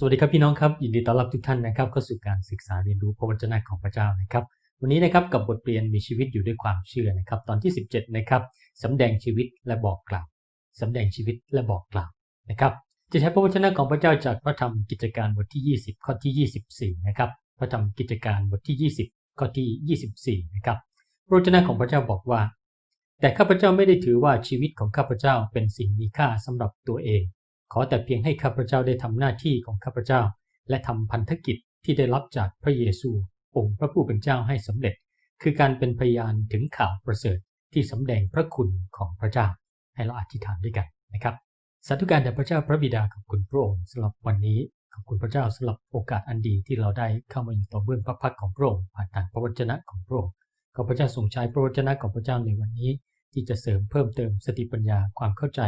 สวัสดีครับพี่น้องครับยินดีต้อนรับทุกท่านนะครับเข้าสู่การศึกษาเรียนรู้พระวจนะของพระเจ้านะครับ วันนี้นะครับกับบทเรียนมีชีวิตอยู่ด้วยความเชื่อนะครับ ตอนที่ 17 นะครับสำแดงชีวิตและบอกกล่าวสำแดงชีวิตและบอกกล่าวนะครับ จะใช้พระวจนะของพระเจ้าจากพระธรรมกิจการบทที่ 20 ข้อที่ 24 นะครับ พระธรรมกิจการบทที่ 20 ข้อที่ 24 นะครับพระวจนะของพระเจ้าบอกว่า แต่ข้าพเจ้าไม่ได้ถือว่าชีวิตของข้าพเจ้าเป็นสิ่งมีค่าสำหรับตัวเอง ขอแต่เพียงให้ข้าพเจ้าได้ทำหน้าที่ของข้าพเจ้า และทำพันธกิจที่ได้รับจากพระเยซู องค์พระผู้เป็นเจ้าให้สำเร็จ คือการเป็นพยานถึงข่าวประเสริฐที่สำแดงพระคุณของพระเจ้า ให้เราอธิษฐานด้วยกันนะครับสาธุการแด่พระเจ้าพระบิดาขอบคุณพระองค์สำหรับวันนี้ขอบคุณพระเจ้าสำหรับโอกาสอันดีที่เราได้เข้ามาอยู่ต่อเบื้องพระพักของพระองค์ผ่านทางพระวจนะของพระองค์ขอพระเจ้าทรงใช้พระวจนะของพระเจ้าในวันนี้ ที่จะเสริมเพิ่มเติมสติปัญญาความเข้าใจ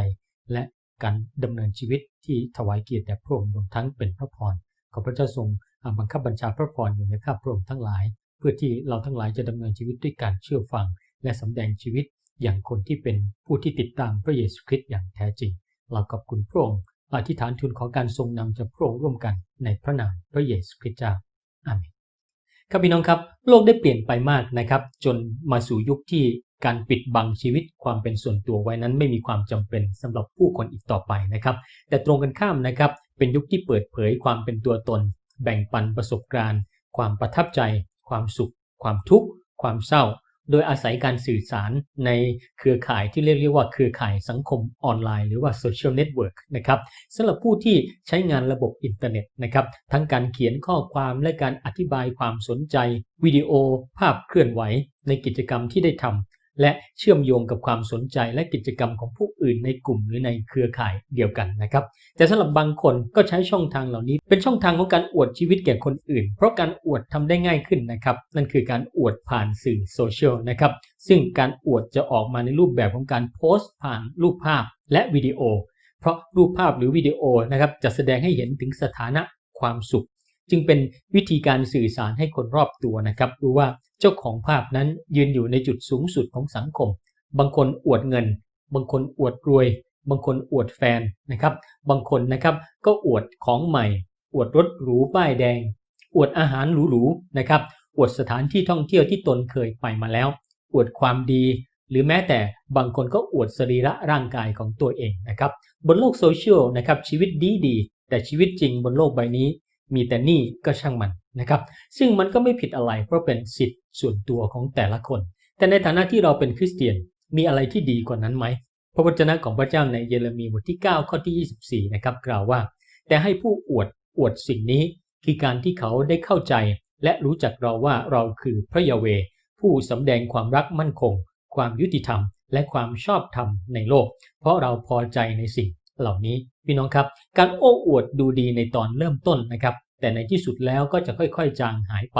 และ การดำเนินชีวิตที่ถวายเกียรติแด่พระองค์รวมทั้งเป็นพระพรขอพระเจ้าทรงบังคับบัญชาพระพรอยู่ในข้าพระองค์ทั้งหลาย เพื่อที่เราทั้งหลายจะดำเนินชีวิตด้วยการเชื่อฟัง และสำแดงชีวิตอย่างคนที่เป็นผู้ที่ติดตามพระเยซูคริสต์อย่างแท้จริง เราขอบคุณพระองค์อธิษฐานทูลขอการทรงนำจากพระองค์ร่วมกันในพระนามพระเยซูคริสต์เจ้าอาเมนครับพี่น้องครับ โลกได้เปลี่ยนไปมากนะครับ จนมาสู่ยุคที่ การปิดบังชีวิตความเป็นส่วนตัวไว้นั้นไม่มีความจำเป็นสำหรับผู้คนอีกต่อไปนะครับ แต่ตรงกันข้ามนะครับเป็นยุคที่เปิดเผยความเป็นตัวตน แบ่งปันประสบการณ์ ความประทับใจ ความสุข ความทุกข์ ความเศร้า โดยอาศัยการสื่อสารในเครือข่ายที่เรียกว่าเครือข่ายสังคมออนไลน์หรือว่าโซเชียลเน็ตเวิร์กนะครับสำหรับผู้ที่ใช้งานระบบอินเทอร์เน็ตนะครับทั้งการเขียนข้อความและการอธิบายความสนใจ วิดีโอ ภาพเคลื่อนไหว ในกิจกรรมที่ได้ทำ และเชื่อมโยงกับความสนใจและกิจกรรมของผู้อื่นในกลุ่มหรือในเครือข่ายเดียวกันนะครับ แต่สำหรับบางคนก็ใช้ช่องทางเหล่านี้ เป็นช่องทางของการอวดชีวิตแก่คนอื่น เพราะการอวดทำได้ง่ายขึ้นนะครับ นั่นคือการอวดผ่านสื่อโซเชียลนะครับ ซึ่งการอวดจะออกมาในรูปแบบของการโพสต์ผ่านรูปภาพและวิดีโอ เพราะรูปภาพหรือวิดีโอนะครับจะแสดงให้เห็นถึงสถานะความสุข จึงเป็นวิธีการสื่อสารให้คนรอบตัวนะครับรู้ว่า เจ้าของภาพนั้นยืนอยู่ในจุดสูงสุดของสังคม บางคนอวดเงิน บางคนอวดรวย บางคนอวดแฟนนะครับ บางคนนะครับก็อวดของใหม่ อวดรถหรูป้ายแดง อวดอาหารหรูๆนะครับอวดสถานที่ท่องเที่ยวที่ตนเคยไปมาแล้ว อวดความดี หรือแม้แต่บางคนก็อวดสรีระร่างกายของตัวเองนะครับ บนโลกโซเชียลนะครับชีวิตดีดีๆแต่ชีวิตจริงบนโลกใบนี้ มีแต่หนี่ก็ช่างมันนะครับ ซึ่งมันก็ไม่ผิดอะไรเพราะเป็นสิทธิ์ส่วนตัวของแต่ละคน แต่ในฐานะที่เราเป็นคริสเตียนมีอะไรที่ดีกว่านั้นไหมพระวจนะของพระเจ้าในเยเรมีบทที่ 9 ข้อที่ 24 นะครับกล่าวว่า แต่ให้ผู้อวดอวดสิ่งนี้คือการที่เขาได้เข้าใจ และรู้จักเราว่าเราคือพระยาเว ผู้สำแดงความรักมั่นคง ความยุติธรรม และความชอบธรรมในโลก เพราะเราพอใจในสิ่ง เหล่านี้พี่น้องครับ การโอ้อวดดูดีในตอนเริ่มต้นนะครับ แต่ในที่สุดแล้วก็จะค่อยๆ จางหายไป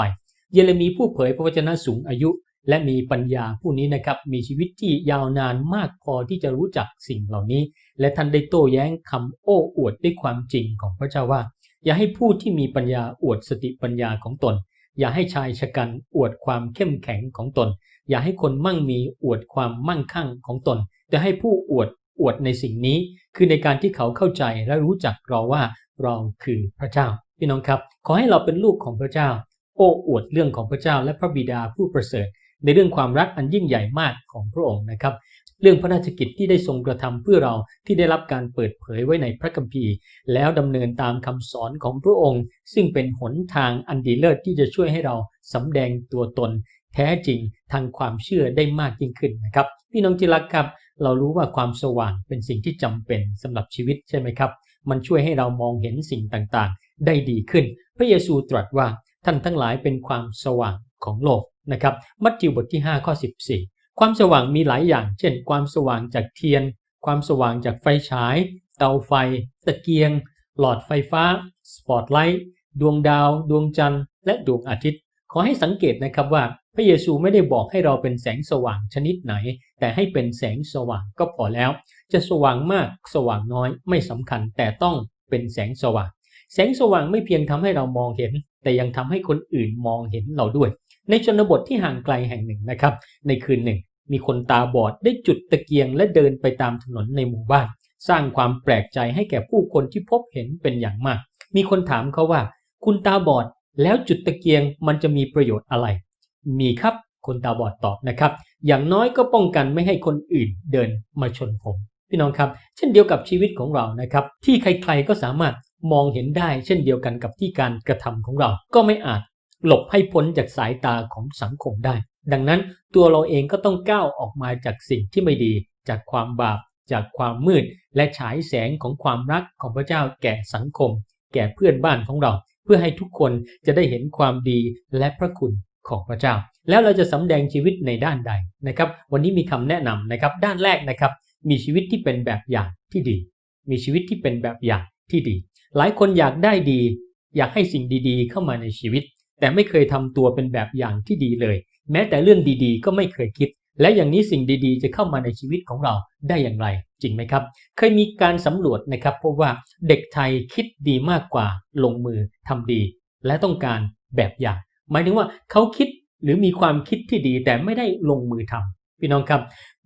เยเรมีผู้เผยพระวจนะสูงอายุ และมีปัญญาผู้นี้นะครับมีชีวิตที่ยาวนานมากพอที่จะรู้จักสิ่งเหล่านี้ และท่านได้โต้แย้งคำโอ้อวดด้วยความจริงของพระเจ้าว่า อย่าให้ผู้ที่มีปัญญาอวดสติปัญญาของตน อย่าให้ชายชะกันอวดความเข้มแข็งของตน อย่าให้คนมั่งมีอวดความมั่งคั่งของตน แต่ให้ผู้อวด อวดในสิ่งนี้ คือในการที่เขาเข้าใจและรู้จักเราว่าเราคือพระเจ้า พี่น้องครับ ขอให้เราเป็นลูกของพระเจ้า โอ้อวดเรื่องของพระเจ้าและพระบิดาผู้ประเสริฐ ในเรื่องความรักอันยิ่งใหญ่มากของพระองค์นะครับ เรื่องพระราชกิจที่ได้ทรงกระทำเพื่อเราที่ได้รับการเปิดเผยไว้ในพระคัมภีร์ แล้วดำเนินตามคำสอนของพระองค์ ซึ่งเป็นหนทางอันดีเลิศที่จะช่วยให้เราสำแดงตัวตน แท้จริงทางความเชื่อได้มากยิ่งขึ้นนะครับ พี่น้องที่รักครับ เรารู้ว่าความสว่างเป็นสิ่งที่จำเป็นสำหรับชีวิตใช่ไหมครับ มันช่วยให้เรามองเห็นสิ่งต่างๆ ได้ดีขึ้น พระเยซูตรัสว่าท่านทั้งหลายเป็นความสว่างของโลกนะครับ มัทธิวบทที่5ข้อ14 ความสว่างมีหลายอย่าง เช่น ความสว่างจากเทียน ความสว่างจากไฟฉาย เตาไฟ ตะเกียง หลอดไฟฟ้า สปอตไลท์ ดวงดาว ดวงจันทร์ และดวงอาทิตย์ ขอให้สังเกตนะครับว่า พระเยซูไม่ได้บอกให้เราเป็นแสงสว่างชนิดไหน แต่ให้เป็นแสงสว่างก็พอแล้ว จะสว่างมากสว่างน้อยไม่สำคัญแต่ต้องเป็นแสงสว่าง แสงสว่างไม่เพียงทำให้เรามองเห็น แต่ยังทำให้คนอื่นมองเห็นเราด้วย ในชนบทที่ห่างไกลแห่งหนึ่งนะครับ ในคืนหนึ่ง มีคนตาบอดได้จุดตะเกียงและเดินไปตามถนนในหมู่บ้าน สร้างความแปลกใจให้แก่ผู้คนที่พบเห็นเป็นอย่างมาก มีคนถามเขาว่า คุณตาบอดแล้วจุดตะเกียงมันจะมีประโยชน์อะไร มีครับ คนตาบอดตอบนะครับ อย่างน้อยก็ป้องกันไม่ให้คนอื่นเดินมาชนผม พี่น้องครับ เช่นเดียวกับชีวิตของเรานะครับ ที่ใครๆก็สามารถมองเห็นได้ เช่นเดียวกันกับที่การกระทำของเรา ก็ไม่อาจหลบให้พ้นจากสายตาของสังคมได้ ดังนั้นตัวเราเองก็ต้องก้าวออกมาจากสิ่งที่ไม่ดี จากความบาป จากความมืด และฉายแสงของความรักของพระเจ้าแก่สังคม แก่เพื่อนบ้านของเรา เพื่อให้ทุกคนจะได้เห็นความดีและพระคุณ ของพระเจ้า แล้วเราจะสำแดงชีวิตในด้านใดนะครับ วันนี้มีคำแนะนำนะครับ ด้านแรกนะครับ มีชีวิตที่เป็นแบบอย่างที่ดี มีชีวิตที่เป็นแบบอย่างที่ดี หลายคนอยากได้ดี อยากให้สิ่งดีๆ เข้ามาในชีวิต แต่ไม่เคยทำตัวเป็นแบบอย่างที่ดีเลย แม้แต่เรื่องดีๆ ก็ไม่เคยคิด และอย่างนี้สิ่งดีๆ จะเข้ามาในชีวิตของเราได้อย่างไร จริงไหมครับ เคยมีการสำรวจนะครับพบว่าเด็กไทยคิดดีมากกว่าลงมือทำดี และต้องการแบบอย่าง หมายถึงว่าเขาคิดหรือมีความคิดที่ดีแต่ไม่ได้ลงมือทำพี่น้องครับ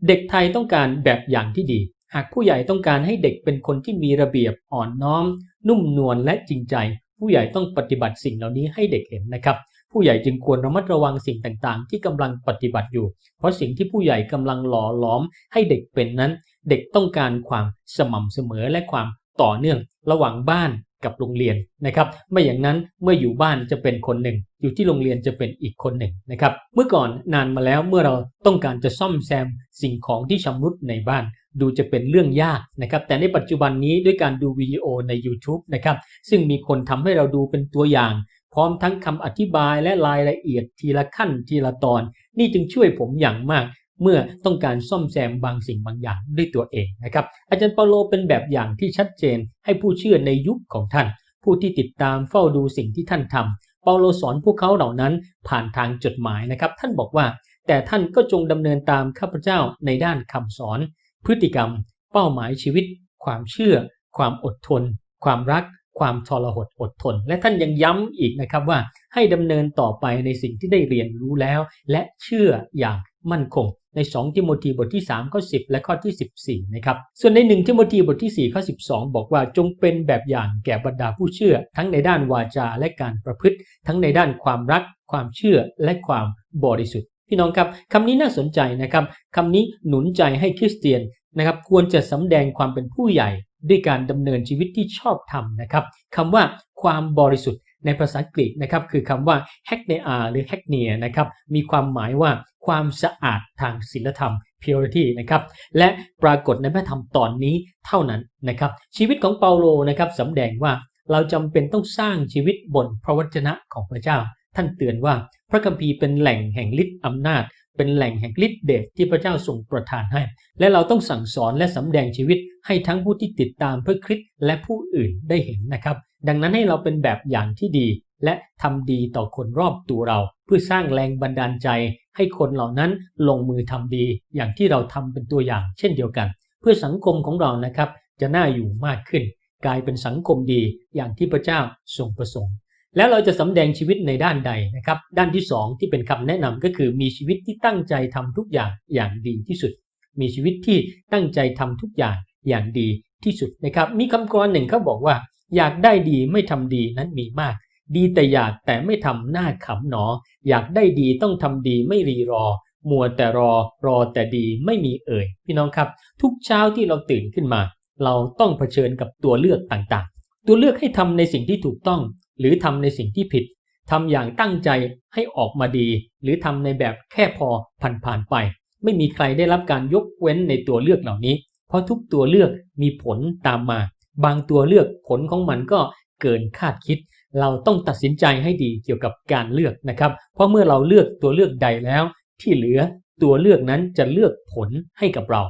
เด็กไทยต้องการแบบอย่างที่ดี หากผู้ใหญ่ต้องการให้เด็กเป็นคนที่มีระเบียบอ่อนน้อม นุ่มนวลและจริงใจ ผู้ใหญ่ต้องปฏิบัติสิ่งเหล่านี้ให้เด็กเห็นนะครับ ผู้ใหญ่จึงควรระมัดระวังสิ่งต่างๆ ที่กำลังปฏิบัติอยู่ เพราะสิ่งที่ผู้ใหญ่กำลังหล่อหลอม ให้เด็กเป็นนั้น เด็กต้องการความสม่ำเสมอและความต่อเนื่องระหว่างบ้าน กับโรงเรียนนะครับไม่อย่างนั้นเมื่ออยู่บ้านจะเป็นคนหนึ่ง อยู่ที่โรงเรียนจะเป็นอีกคนหนึ่งนะครับเมื่อก่อนนานมาแล้วเมื่อเราต้องการจะซ่อมแซมสิ่งของที่ชำรุดในบ้าน ดูจะเป็นเรื่องยากนะครับแต่ในปัจจุบันนี้ด้วยการดูวิดีโอใน YouTube นะครับซึ่งมีคนทำให้เราดูเป็นตัวอย่าง พร้อมทั้งคำอธิบายและรายละเอียดทีละขั้นทีละตอน นี่จึงช่วยผมอย่างมาก เมื่อต้องการซ่อมแซมบางสิ่งบางอย่างด้วยตัวเองนะครับอาจารย์เปาโลเป็นแบบอย่างที่ชัดเจนให้ผู้เชื่อในยุคของท่าน ผู้ที่ติดตามเฝ้าดูสิ่งที่ท่านทำเปาโลสอนพวกเขาเหล่านั้นผ่านทางจดหมายนะครับ ท่านบอกว่า แต่ท่านก็จงดำเนินตามข้าพเจ้าในด้านคำสอน พฤติกรรม เป้าหมายชีวิต ความเชื่อ ความอดทน ความรัก ความทรหดอดทน และท่านยังย้ำอีกนะครับว่าให้ดำเนินต่อไปในสิ่งที่ได้เรียนรู้แล้ว และเชื่ออย่างมั่นคง ใน 2 ทิโมธีบทที่3ข้อ10 และข้อที่ 14 นะครับ ส่วนใน 1 ทิโมธีบทที่ 4 ข้อ 12 บอกว่าจงเป็นแบบอย่างแก่บรรดาผู้เชื่อ ทั้งในด้านวาจาและการประพฤติ ทั้งในด้านความรัก ความเชื่อและความบริสุทธิ์ พี่น้องครับคำนี้น่าสนใจนะครับคำนี้หนุนใจให้คริสเตียนนะครับควรจะสำแดงความเป็นผู้ใหญ่ด้วยการดำเนินชีวิตที่ชอบธรรมนะครับคำว่าความบริสุทธิ์ในภาษากรีกนะครับคือคำว่า h a c n e a หรือ h a c n e a นะครับมีความหมายว่า ความสะอาดทางศีลธรรม purity นะครับ และปรากฏในพระธรรมตอนนี้เท่านั้นนะครับ ชีวิตของเปาโลนะครับสำแดงว่าเราจำเป็นต้องสร้างชีวิตบนพระวจนะของพระเจ้า ท่านเตือนว่าพระคัมภีร์เป็นแหล่งแห่งฤทธิ์อำนาจ เป็นแหล่งแห่งฤทธิ์เดชที่พระเจ้าทรงประทานให้ และเราต้องสั่งสอนและสำแดงชีวิตให้ทั้งผู้ที่ติดตามเพระคริสต์และผู้อื่นได้เห็นนะครับ ดังนั้นให้เราเป็นแบบอย่างที่ดี และทำดีต่อคนรอบตัวเรา เพื่อสร้างแรงบันดาลใจ ให้คนเหล่านั้นลงมือทำดี อย่างที่เราทำเป็นตัวอย่าง เช่นเดียวกัน เพื่อสังคมของเรานะครับ จะน่าอยู่มากขึ้น กลายเป็นสังคมดีอย่างที่พระเจ้าทรงประสงค์ แล้วเราจะสำแดงชีวิตในด้านใดนะครับ ด้านที่ 2 ที่เป็นคำแนะนำก็คือมีชีวิตที่ตั้งใจทำทุกอย่างอย่างดีที่สุด มีชีวิตที่ตั้งใจทำทุกอย่างอย่างดีที่สุดนะครับ มีคำกรหนึ่งเขาบอกว่า อยากได้ดีไม่ทำดีนั้นมีมาก ดีแต่อยากแต่ไม่ทำหน้าขำหนอ อยากได้ดีต้องทำดีไม่รีรอ มัวแต่รอรอแต่ดีไม่มีเอ่ย พี่น้องครับ ทุกเช้าที่เราตื่นขึ้นมา เราต้องเผชิญกับตัวเลือกต่างๆ ตัวเลือกให้ทำในสิ่งที่ถูกต้อง หรือทำในสิ่งที่ผิดทำอย่างตั้งใจให้ออกมาดี หรือทำในแบบแค่พอผ่านๆไป ไม่มีใครได้รับการยกเว้นในตัวเลือกเหล่านี้ เพราะทุกตัวเลือกมีผลตามมา บางตัวเลือกผลของมันก็เกินคาดคิดเราต้องตัดสินใจให้ดีเกี่ยวกับการเลือกนะครับ เพราะเมื่อเราเลือกตัวเลือกใดแล้ว ที่เหลือตัวเลือกนั้นจะเลือกผลให้กับเรา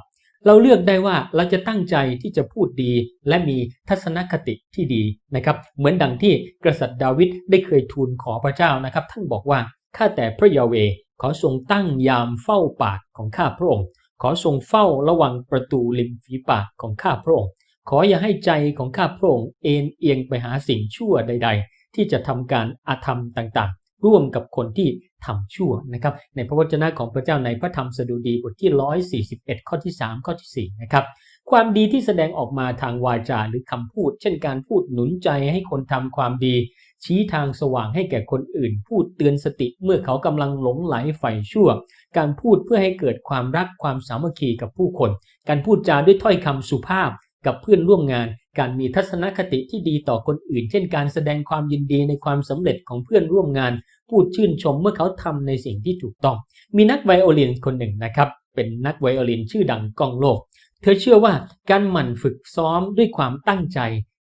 เราเลือกได้ว่าเราจะตั้งใจที่จะพูดดี และมีทัศนคติที่ดีนะครับ เหมือนดังที่กษัตริย์ดาวิดได้เคยทูลขอพระเจ้านะครับ ท่านบอกว่าข้าแต่พระยาเวขอทรงตั้งยามเฝ้าปากของข้าพระองค์ ขอทรงเฝ้าระวังประตูริมฝีปากของข้าพระองค์ ขออย่าให้ใจของข้าพระองค์เอ็นเอียงไปหาสิ่งชั่วใด ๆ ที่จะทำการอาธรรมต่างๆ ร่วมกับคนที่ทำชั่วนะครับ ในพระวจนะของพระเจ้าในพระธรรมสดุดีบทที่ 141 ข้อที่ 3 ข้อที่ 4 นะครับ ความดีที่แสดงออกมาทางวาจาหรือคำพูด เช่นการพูดหนุนใจให้คนทำความดี ชี้ทางสว่างให้แก่คนอื่น พูดเตือนสติเมื่อเขากำลังหลงไหลใฝ่ชั่ว การพูดเพื่อให้เกิดความรักความสามัคคีกับผู้คน การพูดจาด้วยถ้อยคำสุภาพ กับเพื่อนร่วมงาน การมีทัศนคติที่ดีต่อคนอื่น เช่น การแสดงความยินดีในความสำเร็จของเพื่อนร่วมงาน พูดชื่นชมเมื่อเขาทำในสิ่งที่ถูกต้อง มีนักไวโอลินคนหนึ่งนะครับ เป็นนักไวโอลินชื่อดังกองโลก เธอเชื่อว่าการหมั่นฝึกซ้อมด้วยความตั้งใจ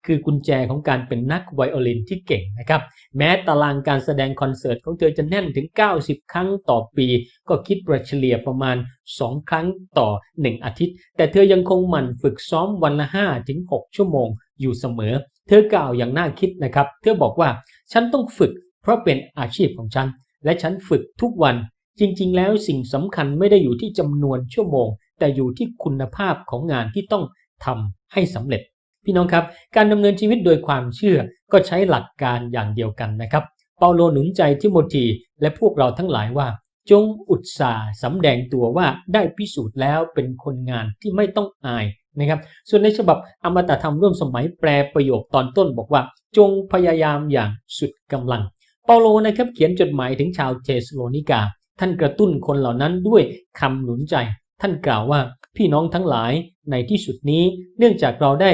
คือกุญแจของการเป็นนักไวโอลินที่เก่งนะครับ แม้ตารางการแสดงคอนเสิร์ตของเธอจะแน่นถึง 90 ครั้งต่อปี ก็คิดประเฉลี่ยประมาณ 2 ครั้งต่อ 1 อาทิตย์ แต่เธอยังคงหมั่นฝึกซ้อมวันละ 5-6 ชั่วโมงอยู่เสมอ เธอกล่าวอย่างน่าคิดนะครับ เธอบอกว่าฉันต้องฝึกเพราะเป็นอาชีพของฉัน และฉันฝึกทุกวัน จริง ๆ แล้วสิ่งสำคัญไม่ได้อยู่ที่จำนวนชั่วโมง แต่อยู่ที่คุณภาพของงานที่ต้องทำให้สำเร็จ พี่น้องครับ การดำเนินชีวิตโดยความเชื่อก็ใช้หลักการอย่างเดียวกันนะครับ เปาโลหนุนใจทิโมธีและพวกเราทั้งหลายว่า จงอุตสาห์สำแดงตัวว่าได้พิสูจน์แล้วเป็นคนงานที่ไม่ต้องอายนะครับ ส่วนในฉบับอมตะธรรมร่วมสมัยแปลประโยคตอนต้นบอกว่า จงพยายามอย่างสุดกำลัง เปาโลนะครับเขียนจดหมายถึงชาวเทสโลนิกา ท่านกระตุ้นคนเหล่านั้นด้วยคำหนุนใจ ท่านกล่าวว่าพี่น้องทั้งหลายในที่สุดนี้ เนื่องจากเราได้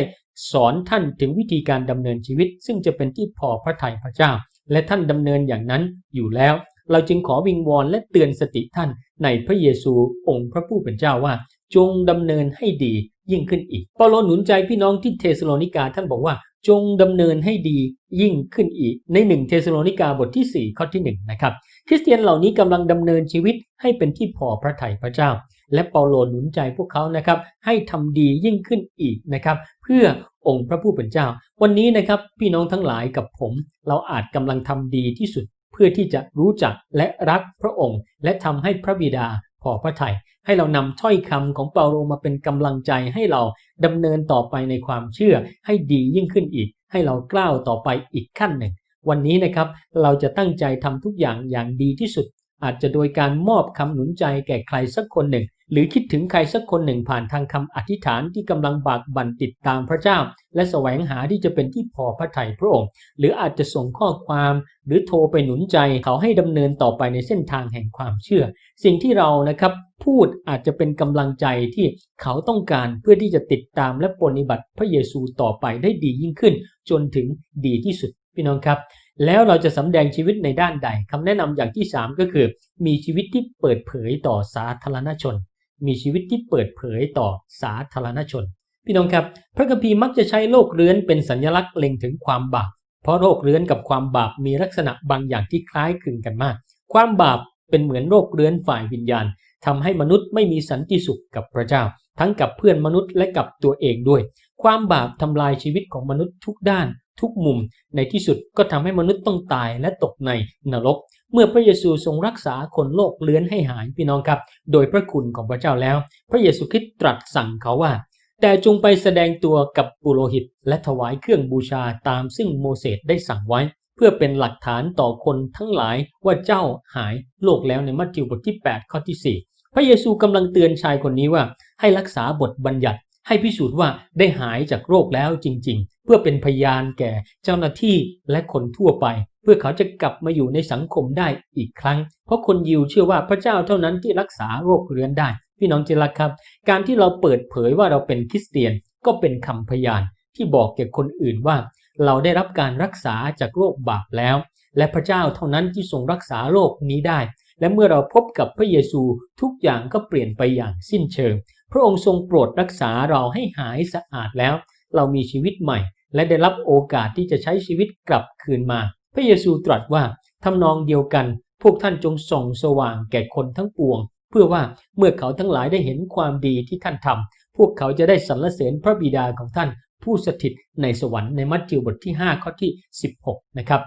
สอนท่านถึงวิธีการดำเนินชีวิต ซึ่งจะเป็นที่พอพระทัยพระเจ้า และท่านดำเนินอย่างนั้นอยู่แล้ว เราจึงขอวิงวอนและเตือนสติท่านในพระเยซูองค์พระผู้เป็นเจ้าว่า จงดำเนินให้ดียิ่งขึ้นอีกเปาโลหนุนใจพี่น้องที่เทสโลนิกาท่านบอกว่าจงดำเนินให้ดียิ่งขึ้นอีกในหนึ่งเทสโลนิกาบทที่ 4 ข้อที่1นะครับ คริสเตียนเหล่านี้กำลังดำเนินชีวิตให้เป็นที่พอพระทัยพระเจ้า และเปาโลหนุนใจพวกเขานะครับให้ทำดียิ่งขึ้นอีกนะครับเพื่อองค์พระผู้เป็นเจ้า วันนี้นะครับพี่น้องทั้งหลายกับผม เราอาจกำลังทำดีที่สุดเพื่อที่จะรู้จักและรักพระองค์ และทำให้พระบิดาพอพระทัยให้เรานำถ้อยคำของเปาโลมาเป็นกำลังใจให้เราดำเนินต่อไปในความเชื่อให้ดียิ่งขึ้นอีก ให้เรากล้าวต่อไปอีกขั้นหนึ่ง วันนี้นะครับเราจะตั้งใจทำทุกอย่างอย่างดีที่สุด อาจจะโดยการมอบคำหนุนใจแก่ใครสักคนหนึ่ง หรือคิดถึงใครสักคนหนึ่งผ่านทางคำอธิษฐานที่กำลังบากบั่นติดตามพระเจ้า และแสวงหาที่จะเป็นที่พอพระทัยพระองค์ หรืออาจจะส่งข้อความ หรือโทรไปหนุนใจเขาให้ดำเนินต่อไปในเส้นทางแห่งความเชื่อ สิ่งที่เรานะครับพูดอาจจะเป็นกำลังใจที่เขาต้องการเพื่อที่จะติดตามและปฏิบัติพระเยซูต่อไปได้ดียิ่งขึ้น จนถึงดีที่สุด พี่น้องครับ แล้วเราจะสำแดงชีวิตในด้านใดคำแนะนำอย่างที่ 3 ก็คือ มีชีวิตที่เปิดเผยต่อสาธารณชน มีชีวิตที่เปิดเผยต่อสาธารณชน พี่น้องครับ พระคัมภีร์มักจะใช้โรคเรื้อนเป็นสัญลักษณ์เล็งถึงความบาป เพราะโรคเรื้อนกับความบาปมีลักษณะบางอย่างที่คล้ายคลึงกันมาก ความบาปเป็นเหมือนโรคเรื้อนฝ่ายวิญญาณทำให้มนุษย์ไม่มีสันติสุขกับพระเจ้า ทั้งกับเพื่อนมนุษย์และกับตัวเองด้วย ความบาปทำลายชีวิตของมนุษย์ทุกด้าน ทุกมุม ในที่สุดก็ทำให้มนุษย์ต้องตายและตกในนรก เมื่อพระเยซูทรงรักษาคนโรคเลื้อนให้หายพี่น้องครับ โดยพระคุณของพระเจ้าแล้ว พระเยซูคริสต์ตรัสสั่งเขาว่า แต่จงไปแสดงตัวกับปุโรหิต และถวายเครื่องบูชาตามซึ่งโมเสสได้สั่งไว้ เพื่อเป็นหลักฐานต่อคนทั้งหลายว่าเจ้าหายโรคแล้วในมัทธิวบทที่ 8 ข้อที่ 4พระเยซูกำลังเตือนชายคนนี้ว่าให้รักษาบทบัญญัติ ให้พิสูจน์ว่าได้หายจากโรคแล้วจริง ๆ เพื่อเป็นพยานแก่เจ้าหน้าที่และคนทั่วไป เพื่อเขาจะกลับมาอยู่ในสังคมได้อีกครั้ง เพราะคนยิวเชื่อว่าพระเจ้าเท่านั้นที่รักษาโรคเรื้อนได้ พี่น้องเจรักครับ การที่เราเปิดเผยว่าเราเป็นคริสเตียนก็เป็นคำพยานที่บอกแก่คนอื่นว่า เราได้รับการรักษาจากโรคบาปแล้ว และพระเจ้าเท่านั้นที่ทรงรักษาโรคนี้ได้และเมื่อเราพบกับพระเยซูทุกอย่างก็เปลี่ยนไปอย่างสิ้นเชิง พระองค์ทรงโปรดรักษาเราให้หายสะอาดแล้ว เรามีชีวิตใหม่ และได้รับโอกาสที่จะใช้ชีวิตกลับคืนมา พระเยซูตรัสว่าทำนองเดียวกัน พวกท่านจงส่องสว่างแก่คนทั้งปวง เพื่อว่าเมื่อเขาทั้งหลายได้เห็นความดีที่ท่านทำพวกเขาจะได้สรรเสริญพระบิดาของท่าน ผู้สถิตในสวรรค์ในมัทธิวบทที่ 5 ข้อที่ 16 นะครับ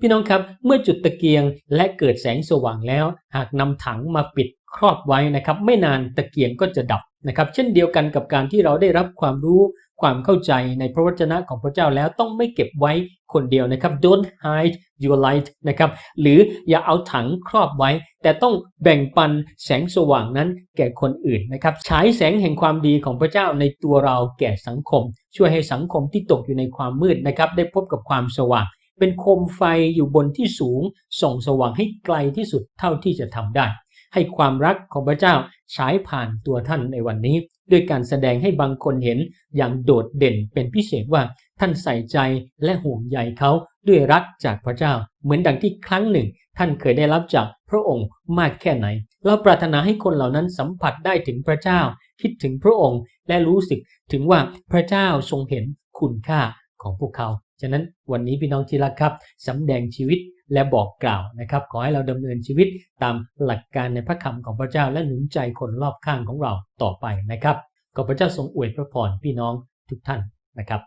พี่น้องครับ เมื่อจุดตะเกียงและเกิดแสงสว่างแล้ว หากนำถังมาปิด ครอบไว้นะครับ ไม่นานตะเกียงก็จะดับนะครับ เช่นเดียวกันกับการที่เราได้รับความรู้ความเข้าใจในพระวจนะของพระเจ้าแล้วต้องไม่เก็บไว้คนเดียวนะครับ don't hide your light นะครับ หรืออย่าเอาถังครอบไว้ แต่ต้องแบ่งปันแสงสว่างนั้นแก่คนอื่นนะครับ ฉายแสงแห่งความดีของพระเจ้าในตัวเราแก่สังคม ช่วยให้สังคมที่ตกอยู่ในความมืดนะครับ ได้พบกับความสว่าง เป็นโคมไฟอยู่บนที่สูง ส่องสว่างให้ไกลที่สุดเท่าที่จะทำได้ ให้ความรักของพระเจ้าฉายผ่านตัวท่านในวันนี้ ด้วยการแสดงให้บางคนเห็นอย่างโดดเด่นเป็นพิเศษว่าท่านใส่ใจและห่วงใยเขาด้วยรักจากพระเจ้า เหมือนดังที่ครั้งหนึ่ง ท่านเคยได้รับจากพระองค์มากแค่ไหน เราปรารถนาให้คนเหล่านั้นสัมผัสได้ถึงพระเจ้า คิดถึงพระองค์และรู้สึกถึงว่าพระเจ้าทรงเห็นคุณค่าของพวกเขา ฉะนั้นวันนี้พี่น้องที่รักครับสำแดงชีวิต และบอกกล่าวนะครับ ขอให้เราดำเนินชีวิตตามหลักการในพระคำของพระเจ้าและหนุนใจคนรอบข้างของเราต่อไปนะครับขอพระเจ้าทรงอวยพระพรพี่น้องทุกท่านนะครับ